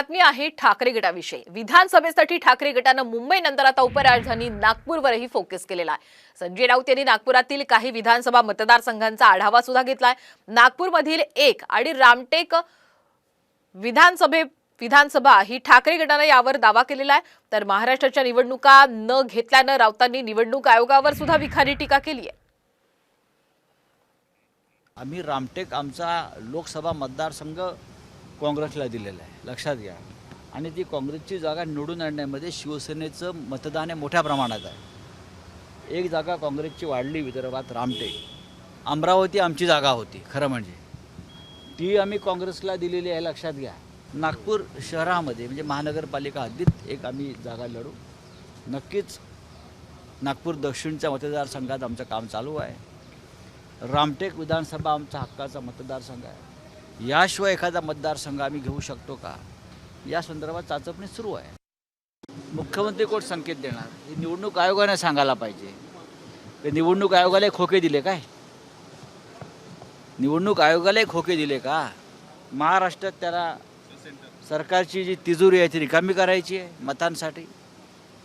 बातमी आहे ठाकरे गटाविषयी. विधानसभेसाठी ठाकरे गटानं मुंबई नंतर आता उपराजधानी नागपूरवरही फोकस केलेला आहे. संजय राऊत यांनी नागपुरातील काही विधानसभा मतदारसंघांचा आढावा सुद्धा घेतलाय. नागपूरमधील एक आणि रामटेक विधानसभे विधानसभा ही ठाकरे गटानं यावर दावा केलेला आहे. तर महाराष्ट्राच्या निवडणुका न घेतल्यानं राऊतांनी निवडणूक आयोगावर सुद्धा विखारी टीका केली आहे. आम्ही रामटेक आमचा लोकसभा मतदारसंघ काँग्रेसला दिलेलं आहे. लक्षात घ्या. आणि ती काँग्रेसची जागा निवडून आणण्यामध्ये शिवसेनेचं मतदान हे मोठ्या प्रमाणात आहे. एक जागा काँग्रेसची वाढली विदर्भात रामटेक. अमरावती आमची जागा होती खरं म्हणजे. ती आम्ही काँग्रेसला दिलेली आहे लक्षात घ्या. नागपूर शहरामध्ये म्हणजे महानगरपालिका हद्दीत एक आम्ही जागा लढू. नक्कीच नागपूर दक्षिणच्या मतदारसंघात आमचं काम चालू आहे. रामटेक विधानसभा आमचा हक्काचा मतदारसंघ आहे. याशिवाय एखादा मतदारसंघ आम्ही घेऊ शकतो का? या संदर्भात चाचपणी सुरू आहे. मुख्यमंत्री कोण संकेत देणार? हे निवडणूक आयोगाने सांगायला पाहिजे. ते निवडणूक आयोगाला खोके दिले काय? निवडणूक आयोगाला खोके दिले का? महाराष्ट्रात त्याला सरकारची जी तिजोरी आहे ती रिकामी करायची आहे मतांसाठी.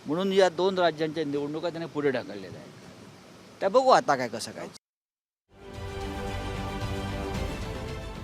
म्हणून या दोन राज्यांच्या निवडणुका त्याने पुढे ढकललेल्या आहेत. त्या बघू आता काय कसं काय.